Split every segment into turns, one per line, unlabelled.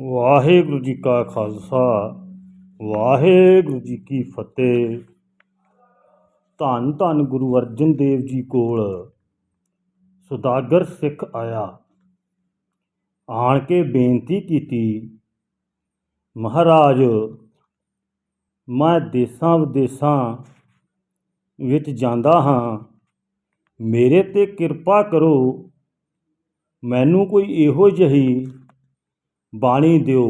ਵਾਹਿਗੁਰੂ ਜੀ ਕਾ ਖਾਲਸਾ, ਵਾਹਿਗੁਰੂ ਜੀ ਕੀ ਫਤਿਹ। ਧੰਨ ਧੰਨ ਗੁਰੂ ਅਰਜਨ ਦੇਵ ਜੀ ਕੋਲ ਸੁਦਾਗਰ ਸਿੱਖ ਆਇਆ। ਆਣ ਕੇ ਬੇਨਤੀ ਕੀਤੀ, ਮਹਾਰਾਜ, ਮੈਂ ਦੇਸਾਂ ਵਿਦੇਸਾਂ ਵਿੱਚ ਜਾਂਦਾ ਹਾਂ। ਮੇਰੇ ਤੇ ਕਿਰਪਾ ਕਰੋ। ਮੈਨੂੰ ਕੋਈ ਇਹੋ ਜਿਹੀ ਬਾਣੀ ਦਿਓ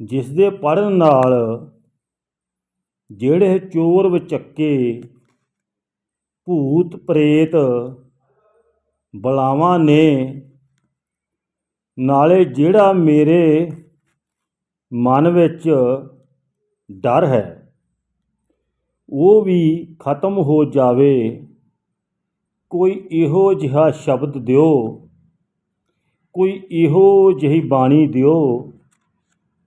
ਜਿਸ ਦੇ ਪੜਨ ਨਾਲ ਜਿਹੜੇ ਚੋਰ ਵਿਚੱਕੇ ਭੂਤ ਪ੍ਰੇਤ ਬਲਾਵਾਂ ਨੇ, ਨਾਲੇ ਜਿਹੜਾ ਮੇਰੇ ਮਨ ਵਿੱਚ ਡਰ ਹੈ, ਉਹ ਵੀ ਖਤਮ ਹੋ ਜਾਵੇ। ਕੋਈ ਇਹੋ ਜਿਹਾ ਸ਼ਬਦ ਦਿਓ ਕੋਈ ਇਹੋ ਜਿਹੀ ਬਾਣੀ ਦਿਓ।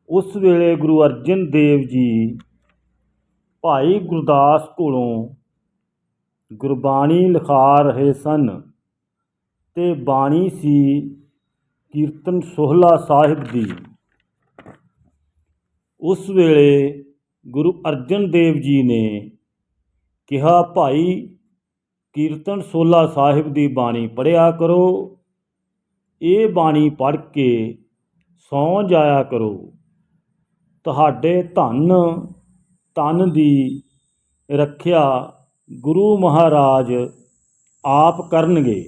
ਉਸ ਵੇਲੇ ਗੁਰੂ ਅਰਜਨ ਦੇਵ ਜੀ ਭਾਈ ਗੁਰਦਾਸ ਕੋਲੋਂ ਗੁਰਬਾਣੀ ਲਿਖਾ ਰਹੇ ਸਨ ਤੇ ਬਾਣੀ ਸੀ ਕੀਰਤਨ ਸੋਹਲਾ ਸਾਹਿਬ ਦੀ। ਉਸ ਵੇਲੇ ਗੁਰੂ ਅਰਜਨ ਦੇਵ ਜੀ ਨੇ ਕਿਹਾ, ਭਾਈ, ਕੀਰਤਨ ਸੋਹਲਾ ਸਾਹਿਬ ਦੀ ਬਾਣੀ ਪੜਿਆ ਕਰੋ। ਇਹ ਬਾਣੀ ਪੜ੍ਹ ਕੇ ਸੌਂ ਜਾਇਆ ਕਰੋ। ਤੁਹਾਡੇ ਧਨ ਤਨ ਦੀ ਰੱਖਿਆ ਗੁਰੂ ਮਹਾਰਾਜ ਆਪ ਕਰਨਗੇ।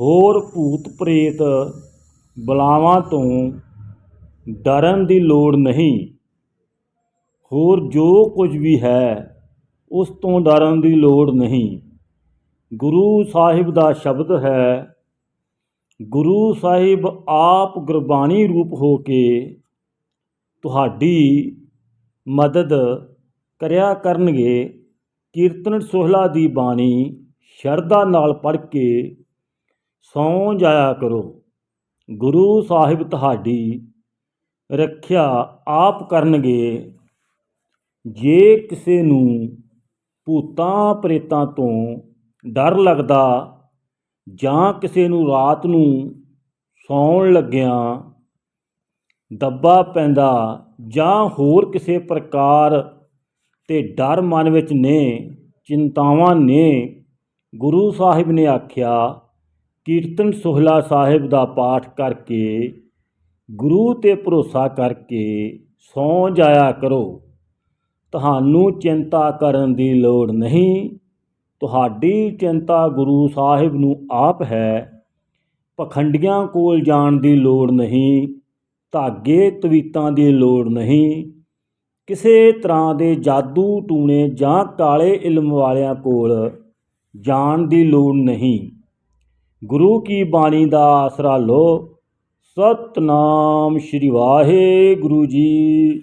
ਹੋਰ ਭੂਤ ਪ੍ਰੇਤ ਬਲਾਵਾਂ ਤੋਂ ਡਰਨ ਦੀ ਲੋੜ ਨਹੀਂ। ਹੋਰ ਜੋ ਕੁਝ ਵੀ ਹੈ, ਉਸ ਤੋਂ ਡਰਨ ਦੀ ਲੋੜ ਨਹੀਂ। ਗੁਰੂ ਸਾਹਿਬ ਦਾ ਸ਼ਬਦ ਹੈ ਗੁਰੂ ਸਾਹਿਬ ਆਪ ਗੁਰਬਾਣੀ ਰੂਪ ਹੋ ਕੇ ਤੁਹਾਡੀ ਮਦਦ ਕਰਿਆ ਕਰਨਗੇ। ਕੀਰਤਨ ਸੋਹਲਾ ਦੀ ਬਾਣੀ ਸ਼ਰਧਾ ਨਾਲ ਪੜ੍ਹ ਕੇ ਸੌਂ ਜਾਇਆ ਕਰੋ। ਗੁਰੂ ਸਾਹਿਬ ਤੁਹਾਡੀ ਰੱਖਿਆ ਆਪ ਕਰਨਗੇ। ਜੇ ਕਿਸੇ ਨੂੰ ਭੂਤਾਂ ਪ੍ਰੇਤਾਂ ਤੋਂ ਡਰ ਲੱਗਦਾ ਜਾਂ ਕਿਸੇ ਨੂੰ ਰਾਤ ਨੂੰ ਸੌਣ ਲੱਗਿਆਂ ਦੱਬਾ ਪੈਂਦਾ ਜਾਂ ਹੋਰ ਕਿਸੇ ਪ੍ਰਕਾਰ ਤੇ ਡਰ ਮਨ ਵਿੱਚ ਨੇ, ਚਿੰਤਾਵਾਂ ਨੇ, ਗੁਰੂ ਸਾਹਿਬ ਨੇ ਆਖਿਆ, ਕੀਰਤਨ ਸੁਹਲਾ ਸਾਹਿਬ ਦਾ ਪਾਠ ਕਰਕੇ, ਗੁਰੂ ਤੇ ਭਰੋਸਾ ਕਰਕੇ ਸੌਂ ਜਾਇਆ ਕਰੋ। ਤੁਹਾਨੂੰ ਚਿੰਤਾ ਕਰਨ ਦੀ ਲੋੜ ਨਹੀਂ। ਤੁਹਾਡੀ ਚਿੰਤਾ ਗੁਰੂ ਸਾਹਿਬ ਨੂੰ ਆਪ ਹੈ, ਪਖੰਡੀਆਂ ਕੋਲ ਜਾਣ ਦੀ ਲੋੜ ਨਹੀਂ, ਧਾਗੇ ਤਵੀਤਾਂ ਦੀ ਲੋੜ ਨਹੀਂ। ਕਿਸੇ ਤਰ੍ਹਾਂ ਦੇ ਜਾਦੂ ਟੂਣੇ ਜਾਂ ਕਾਲੇ ਇਲਮ ਵਾਲਿਆਂ ਕੋਲ ਜਾਣ ਦੀ ਲੋੜ ਨਹੀਂ। ਗੁਰੂ ਕੀ ਬਾਣੀ ਦਾ ਆਸਰਾ ਲਓ। ਸਤਨਾਮ ਸ਼੍ਰੀ ਵਾਹਿਗੁਰੂ ਜੀ